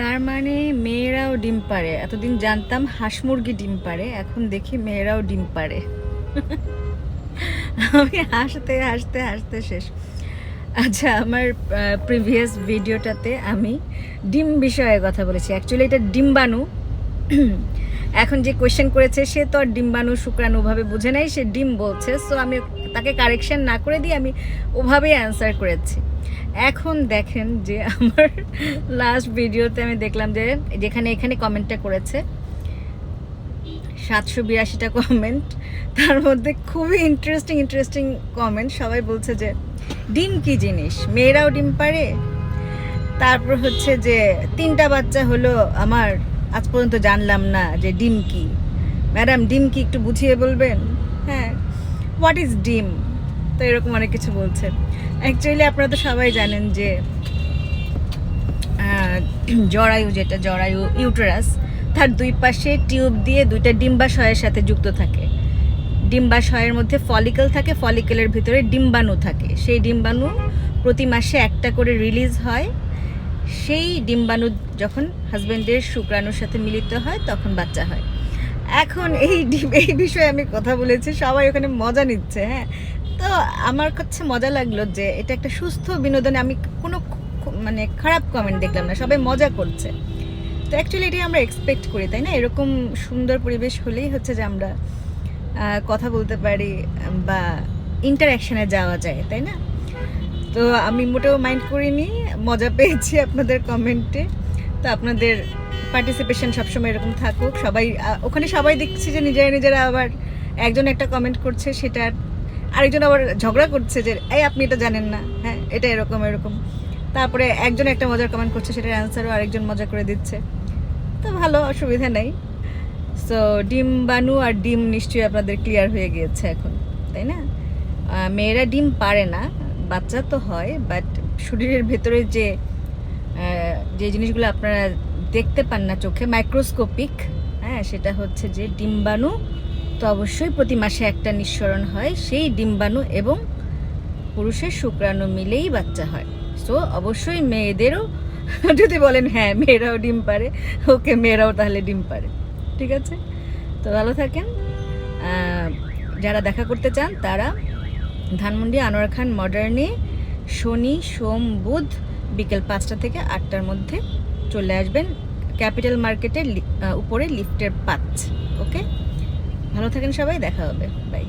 তার মানে মেয়েরাও ডিম পারে এতদিন জানতাম হাঁস মুরগি ডিম পারে এখন দেখি মেয়েরাও ডিম পারে আমি হাসতে হাসতে হাসতে শেষ। আচ্ছা আমার প্রিভিয়াস ভিডিওটাতে আমি ডিম বিষয়ে কথা বলেছি। অ্যাকচুয়ালি এটা ডিম্বাণু। এখন যে কোয়েশ্চেন করেছে, সে তো আর ডিম্বাণু, শুক্রাণু ওভাবে বুঝে নাই, সে ডিম বলছে। সো আমি তাকে কারেকশন না করে দিয়ে আমি ওভাবেই অ্যান্সার করেছি। এখন দেখেন যে আমার লাস্ট ভিডিওতে আমি দেখলাম যে যেখানে এখানে কমেন্টটা করেছে, সাতশো বিরাশিটা কমেন্ট তার মধ্যে খুবই ইন্টারেস্টিং ইন্টারেস্টিং কমেন্ট সবাই বলছে যে, ডিম কি জিনিস? মেয়েরাও ডিম পারে? তারপর হচ্ছে যে, তিনটা বাচ্চা হলো আমার, আজ পর্যন্ত জানলাম না যে ডিম কি। ম্যাডাম, ডিম কি একটু বুঝিয়ে বলবেন? হ্যাঁ। হোয়াট ইজ ডিম? তো এরকম অনেক কিছু বলছে। অ্যাকচুয়ালি আপনারা তো সবাই জানেন যে জরায়ু যেটা, জরায়ু ইউটেরাস তার দুই পাশে টিউব দিয়ে দুইটা ডিম্বাশয়ের সাথে যুক্ত থাকে। ডিম্বাশয়ের মধ্যে ফলিকল থাকে ফলিকলের ভিতরে ডিম্বাণু থাকে। সেই ডিম্বাণু প্রতি মাসে একটা করে রিলিজ হয়। সেই ডিম্বাণু যখন হাজবেন্ডের শুক্রাণুর সাথে মিলিত হয়, তখন বাচ্চা হয়। এখন এই এই বিষয়ে আমি কথা বলেছি, সবাই ওখানে মজা নিচ্ছে হ্যাঁ? তো আমার কাছে মজা লাগল যে এটা একটা সুস্থ বিনোদনে আমি কোনো মানে খারাপ কমেন্ট দেখলাম না, সবাই মজা করছে। তো অ্যাকচুয়ালি এটাই আমরা এক্সপেক্ট করি, তাই না? এরকম সুন্দর পরিবেশ হলেই হচ্ছে যে আমরা কথা বলতে পারি বা ইন্টারাকশনে যাওয়া যায়, তাই না? তো আমি মোটেও মাইন্ড করিনি, মজা পেয়েছি আপনাদের কমেন্টে তো আপনাদের পার্টিসিপেশন সবসময় এরকম থাকুক। সবাই ওখানে সবাই দেখছি যে নিজেরা নিজেরা আবার একজন একটা কমেন্ট করছে সেটার আরেকজন আবার ঝগড়া করছে যে, এই, আপনি এটা জানেন না। হ্যাঁ এটা এরকম এরকম। তারপরে একজন একটা মজার কমেন্ট করছে, সেটার অ্যান্সারও আরেকজন মজা করে দিচ্ছে। তো ভালো, অসুবিধা নেই। সো ডিম বানু আর ডিম নিশ্চয়ই আপনাদের ক্লিয়ার হয়ে গিয়েছে এখন, তাই না? মেয়েরা ডিম পারে না, বাচ্চা তো হয় বাট শরীরের ভেতরে যে যে জিনিসগুলো আপনারা দেখতে পান না চোখে মাইক্রোস্কোপিক হ্যাঁ সেটা হচ্ছে যে ডিম্বাণু তো অবশ্যই প্রতি মাসে একটা নিঃসরণ হয়। সেই ডিম্বাণু এবং পুরুষের শুক্রাণু মিলেই বাচ্চা হয়। সো অবশ্যই মেয়েদেরও, যদি বলেন হ্যাঁ মেয়েরাও ডিম পারে, ওকে মেয়েরাও তাহলে ডিম পারে। ঠিক আছে? তো ভালো থাকেন। যারা দেখা করতে চান, তারা ধানমন্ডি আনোয়ার খান মডার্নে, শনি, সোম, বুধ বিকেল পাঁচটা থেকে আটটার মধ্যে চলে আসবেন। ক্যাপিটাল মার্কেটের উপরে লিফটের পাঁচ, ওকে? ভালো থাকেন সবাই দেখা হবে। বাই